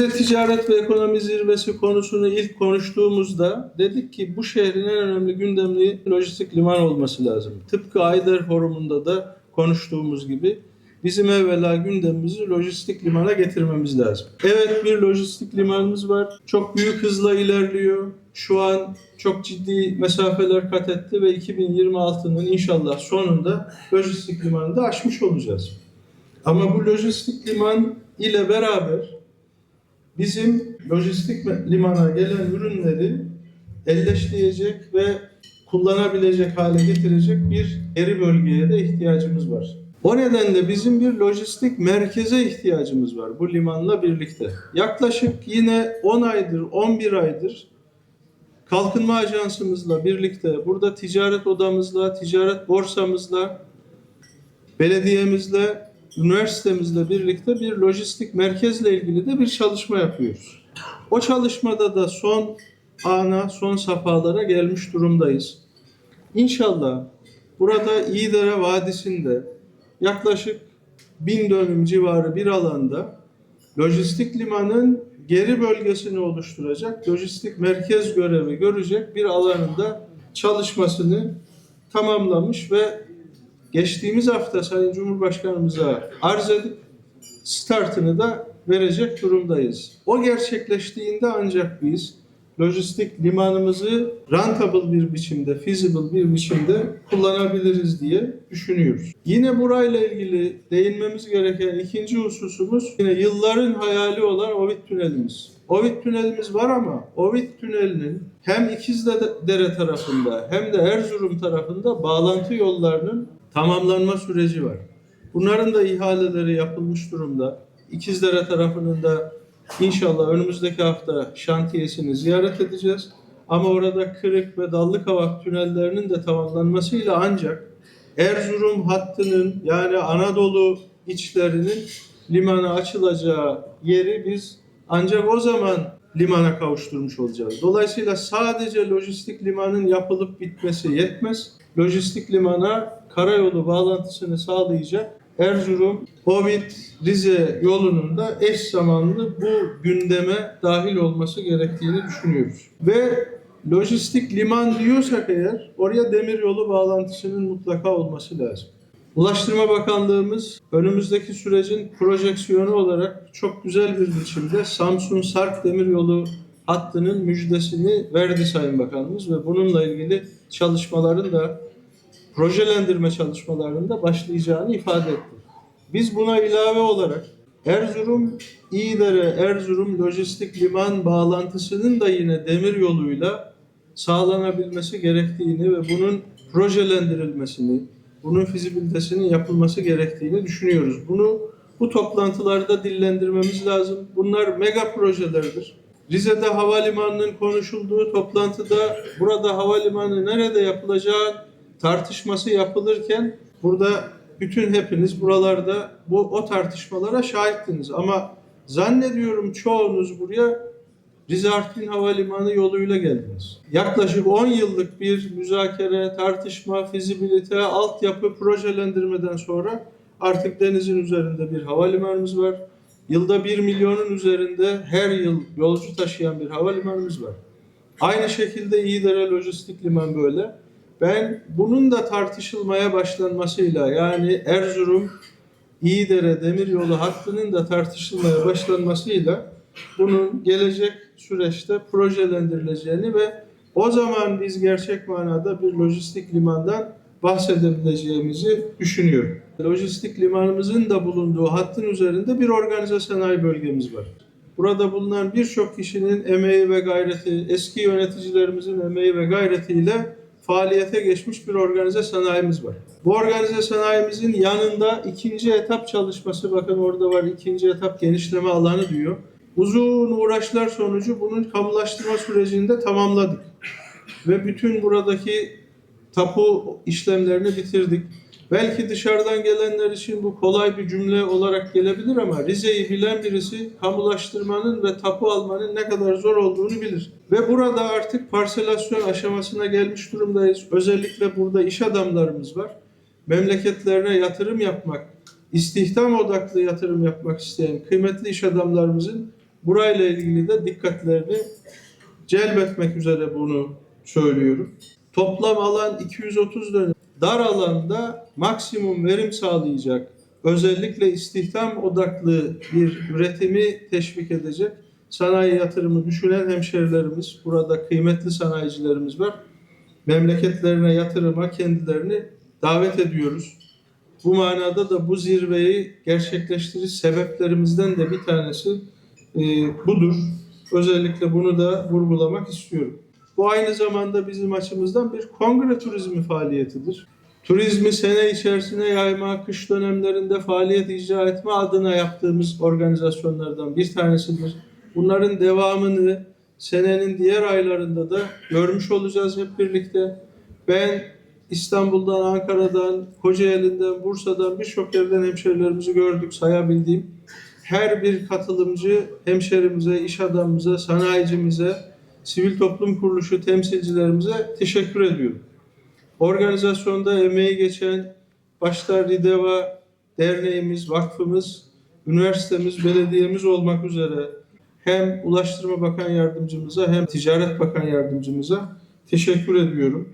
Rize Ticaret ve Ekonomi Zirvesi konusunu ilk konuştuğumuzda dedik ki bu şehrin en önemli gündemli lojistik liman olması lazım. Tıpkı Ayder Forumu'nda da konuştuğumuz gibi bizim evvela gündemimizi lojistik limana getirmemiz lazım. Evet bir lojistik limanımız var. Çok büyük hızla ilerliyor. Şu an çok ciddi mesafeler kat etti ve 2026'nın inşallah sonunda lojistik limanını da aşmış olacağız. Ama bu lojistik liman ile beraber bizim lojistik limana gelen ürünleri elleştirecek ve kullanabilecek hale getirecek bir eri bölgeye de ihtiyacımız var. O nedenle bizim bir lojistik merkeze ihtiyacımız var bu limanla birlikte. Yaklaşık yine 10 aydır, 11 aydır Kalkınma Ajansımızla birlikte, burada ticaret odamızla, ticaret borsamızla, belediyemizle, üniversitemizle birlikte bir lojistik merkezle ilgili de bir çalışma yapıyoruz. O çalışmada da son ana, son safhalara gelmiş durumdayız. İnşallah burada İyidere Vadisi'nde yaklaşık bin dönüm civarı bir alanda lojistik limanın geri bölgesini oluşturacak, lojistik merkez görevi görecek bir alanında çalışmasını tamamlamış ve geçtiğimiz hafta Sayın Cumhurbaşkanımıza arz edip startını da verecek durumdayız. O gerçekleştiğinde ancak biz lojistik limanımızı rentable bir biçimde, feasible bir biçimde kullanabiliriz diye düşünüyoruz. Yine burayla ilgili değinmemiz gereken ikinci hususumuz yine yılların hayali olan Ovid Tünelimiz. Ovid Tünelimiz var ama Ovid Tüneli'nin hem İkizdere tarafında hem de Erzurum tarafında bağlantı yollarının tamamlanma süreci var. Bunların da ihaleleri yapılmış durumda. İkizdere tarafının da İnşallah önümüzdeki hafta şantiyesini ziyaret edeceğiz. Ama orada Kırık ve Dallıkavak tünellerinin de tamamlanmasıyla ancak Erzurum hattının yani Anadolu içlerinin limana açılacağı yeri biz ancak o zaman limana kavuşturmuş olacağız. Dolayısıyla sadece lojistik limanın yapılıp bitmesi yetmez. Lojistik limana karayolu bağlantısını sağlayacak Erzurum, Ovid, Rize yolunun da eş zamanlı bu gündeme dahil olması gerektiğini düşünüyoruz. Ve lojistik liman diyorsak eğer oraya demiryolu bağlantısının mutlaka olması lazım. Ulaştırma Bakanlığımız önümüzdeki sürecin projeksiyonu olarak çok güzel bir biçimde Samsun Sarp Demiryolu hattının müjdesini verdi Sayın Bakanımız ve bununla ilgili çalışmaların da projelendirme çalışmalarında başlayacağını ifade etti. Biz buna ilave olarak Erzurum İyidere Erzurum lojistik liman bağlantısının da yine demir yoluyla sağlanabilmesi gerektiğini ve bunun projelendirilmesini, bunun fizibilitesinin yapılması gerektiğini düşünüyoruz. Bunu bu toplantılarda dillendirmemiz lazım. Bunlar mega projelerdir. Rize'de havalimanının konuşulduğu toplantıda burada havalimanı nerede yapılacağı tartışması yapılırken burada bütün hepiniz buralarda bu o tartışmalara şahittiniz ama zannediyorum çoğunuz buraya Rize Artvin Havalimanı yoluyla geldiniz. Yaklaşık 10 yıllık bir müzakere, tartışma, fizibilite, altyapı, projelendirmeden sonra artık denizin üzerinde bir havalimanımız var. Yılda 1 milyonun üzerinde her yıl yolcu taşıyan bir havalimanımız var. Aynı şekilde İyidere Lojistik Liman böyle. Ben bunun da tartışılmaya başlanmasıyla yani Erzurum İyidere Demiryolu hattının da tartışılmaya başlanmasıyla bunun gelecek süreçte projelendirileceğini ve o zaman biz gerçek manada bir lojistik limandan bahsedebileceğimizi düşünüyorum. Lojistik limanımızın da bulunduğu hattın üzerinde bir organize sanayi bölgemiz var. Burada bulunan birçok kişinin emeği ve gayreti, eski yöneticilerimizin emeği ve gayretiyle faaliyete geçmiş bir organize sanayimiz var. Bu organize sanayimizin yanında ikinci etap çalışması, bakın orada var ikinci etap genişleme alanı diyor. Uzun uğraşlar sonucu bunun kamulaştırma sürecini de tamamladık. Ve bütün buradaki tapu işlemlerini bitirdik. Belki dışarıdan gelenler için bu kolay bir cümle olarak gelebilir ama Rize'yi bilen birisi kamulaştırmanın ve tapu almanın ne kadar zor olduğunu bilir. Ve burada artık parselasyon aşamasına gelmiş durumdayız. Özellikle burada iş adamlarımız var. Memleketlerine yatırım yapmak, istihdam odaklı yatırım yapmak isteyen kıymetli iş adamlarımızın burayla ilgili de dikkatlerini celbetmek üzere bunu söylüyorum. Toplam alan 230 dönüm. Dar alanda maksimum verim sağlayacak, özellikle istihdam odaklı bir üretimi teşvik edecek sanayi yatırımı düşünen hemşerilerimiz, burada kıymetli sanayicilerimiz var. Memleketlerine yatırıma kendilerini davet ediyoruz. Bu manada da bu zirveyi gerçekleştirici sebeplerimizden de bir tanesi e, budur. Özellikle bunu da vurgulamak istiyorum. Bu aynı zamanda bizim açımızdan bir kongre turizmi faaliyetidir. Turizmi sene içerisine yayma, kış dönemlerinde faaliyet icra etme adına yaptığımız organizasyonlardan bir tanesidir. Bunların devamını senenin diğer aylarında da görmüş olacağız hep birlikte. Ben İstanbul'dan, Ankara'dan, Kocaeli'nden, Bursa'dan birçok yerden hemşerilerimizi gördük sayabildiğim. Her bir katılımcı hemşerimize, iş adamımıza, sanayicimize, sivil toplum kuruluşu temsilcilerimize teşekkür ediyorum. Organizasyonda emeği geçen başta Rideva Derneğimiz, vakfımız, üniversitemiz, belediyemiz olmak üzere hem Ulaştırma Bakan Yardımcımıza hem Ticaret Bakan Yardımcımıza teşekkür ediyorum.